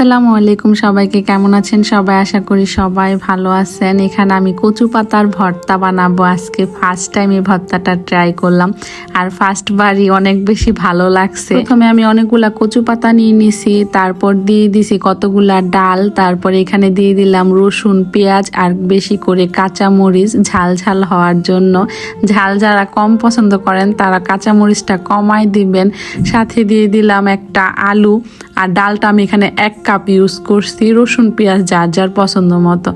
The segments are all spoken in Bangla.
আসসালামু আলাইকুম সবাইকে, কেমন আছেন সবাই? আশা করি সবাই ভালো আছেন। এখানে আমি কচু পাতার ভর্তা বানাবো। আজকে ফার্স্ট টাইম এই ভর্তাটা ট্রাই করলাম। আর ফার্স্ট বারই অনেক বেশি ভালো লাগছে। প্রথমে আমি অনেকগুলা কচু পাতা নিয়ে নিছি, তারপর দিয়ে দিছি কতগুলা ডাল, তারপর এখানে দিয়ে দিলাম রসুন, পেঁয়াজ, আর বেশি করে কাঁচা মরিচ ঝাল ঝাল হওয়ার জন্য। ঝাল যারা কম পছন্দ করেন, তারা কাঁচা মরিচটা কমাই দিবেন। সাথে দিয়ে দিলাম একটা আলু। আর ডালটা আমি এখানে এক কাপ ইউজ করছি, রসুন, পেঁয়াজ, যার যার পছন্দ মতো।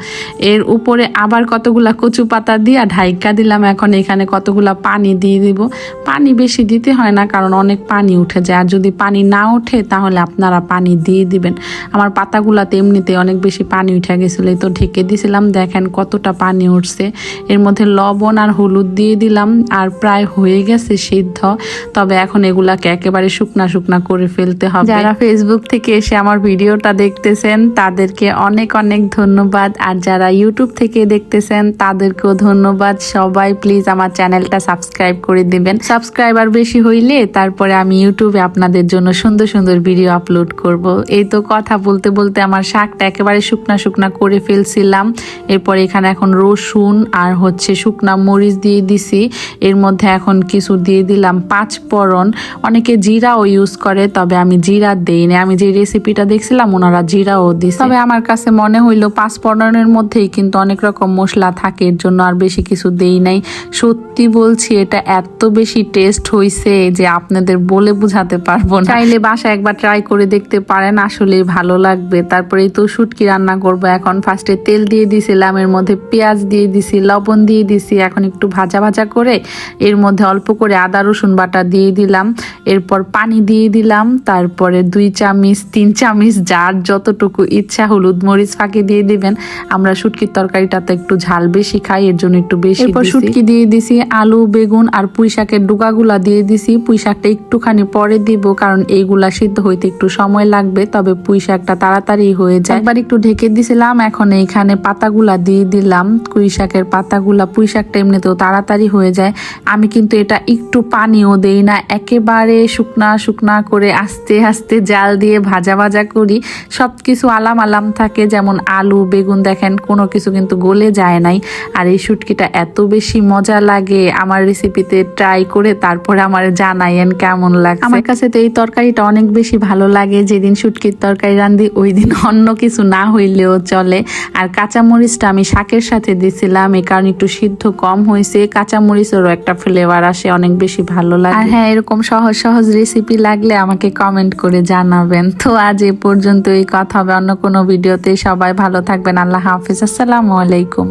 এর উপরে আবার কতগুলা কচু পাতা দিয়া ঢাইকা দিলাম, এখন এখানে কতগুলা পানি দিয়ে দিব। পানি বেশি দিতে হয় না, কারণ অনেক পানি উঠে যায়। আর যদি পানি না ওঠে, তাহলে আপনারা পানি দিয়ে দিবেন। আমার পাতাগুলাতে এমনিতে অনেক বেশি পানি উঠে গেছিল তো ঢেকে দিয়েছিলাম দেখেন কতটা পানি উঠছে। এর মধ্যে লবণ আর হলুদ দিয়ে দিলাম, আর প্রায় হয়ে গেছে সিদ্ধ। তবে এখন এগুলাকে একেবারে শুকনা শুকনা করে ফেলতে হবে। যারা ফেসবুক থেকে এসে আমার ভিডিওটা দেখতেছেন, তাদেরকে অনেক অনেক ধন্যবাদ। আর যারা ইউটিউব থেকে দেখতেছেন, তাদেরকেও ধন্যবাদ। সবাই প্লিজ আমার চ্যানেলটা সাবস্ক্রাইব করে দিবেন। সাবস্ক্রাইবার বেশি হইলে তারপরে আমি ইউটিউবে আপনাদের জন্য সুন্দর সুন্দর ভিডিও আপলোড করব। এই তো কথা বলতে বলতে আমার শাকটা একেবারে শুকনা শুকনা করে ফেলছিলাম। এরপর এখানে এখন রসুন আর হচ্ছে শুকনা মরিচ দিয়ে দিছি। এর মধ্যে এখন কিছু দিয়ে দিলাম পাঁচ ফোড়ন। অনেকে জিরাও ইউজ করে, তবে আমি জিরা দেই না। আমি যে রেসিপিটা দেখছিলাম ওনারা জিরাও দিছে। তবে আমার কাছে মনে হইল পাঁচ ফোড়নের মধ্যেই কিন্তু অনেক রকম মশলা থাকে এর জন্য আর বেশি কিছু দেই নাই। সত্যি বলছি এটা এত বেশি টেস্ট হইছে যে আপনাদের বলে বুঝাতে পারব না। চাইলে বাসা একবার ট্রাই করে দেখতে পারেন আসলে ভালো লাগবে। তারপরে তো শুটকি রান্না করব এখন। ফার্স্টে তেল দিয়ে দিছিলাম এর মধ্যে পেঁয়াজ দিয়ে দিছি লবণ দিয়ে দিছি এখন একটু ভাজা ভাজা করে এর মধ্যে অল্প করে আদা রসুন বাটা দিয়ে দিলাম। এরপর পানি দিয়ে দিলাম তারপরে দুই চামচ তিন চামচ যার যতটুকু ইচ্ছা হলুদ মরিচ ফাঁকি দিয়ে দিবেন। আমরা শুটকির তরকারিটাতে একটু ঝাল বেশি খাই এর জন্য একটু বেশি এরপর শুটকি দিয়ে দিছি আলু বেগুন আর পুঁই শাকের ডুগাগুলা দিয়ে দিছি। পুঁই শাকটা একটুখানি পরে দিব কারণ এইগুলা সিদ্ধ হইতে একটু সময় লাগবে তবে পুঁই শাকটা তাড়াতাড়ি হয়ে যায়। একবার একটু ঢেকে দিছিলাম এখন এইখানে পাতাগুলা দিয়ে দিলাম। পুঁই শাকের পাতাগুলা পুঁই শাকটা এমনিতেও তাড়াতাড়ি হয়ে যায়। আমি কিন্তু এটা একটু পানিও দেই না একেবারে শুকনা শুকনা করে আস্তে আস্তে জাল দিয়ে ভাজা ভাজা করি সব কিছু আলাম আলাম থাকে। যেমন আলু বেগুন দেখেন কোনো কিছু কিন্তু গলে যায় নাই। আর এই শুটকিটা এত বেশি মজা লাগে। আমার রেসিপিতে ট্রাই করে তারপরে আমার জানাইয়েন কেমন লাগে আমার কাছে তো এই তরকারিটা অনেক বেশি ভালো লাগে। যেদিন শুটকির তরকারি রান্ধি ওই দিন অন্য কিছু না হইলেও চলে। আর কাঁচামরিচটা আমি শাকের সাথে দিছিলাম এই কারণে একটু সিদ্ধ কম হয়েছে। কাঁচামরিচেরও একটা ফ্লেভার আসে অনেক বেশি ভালো লাগে। আর হ্যাঁ এরকম সহজ সহজ রেসিপি লাগলে আমাকে কমেন্ট করে জানাবেন তো আজ এ পর্যন্ত এই কথা হবে অন্য কোনো ভিডিওতে। সবাই ভালো থাকবেন। আল্লাহ হাফিজ। আসসালামু আলাইকুম।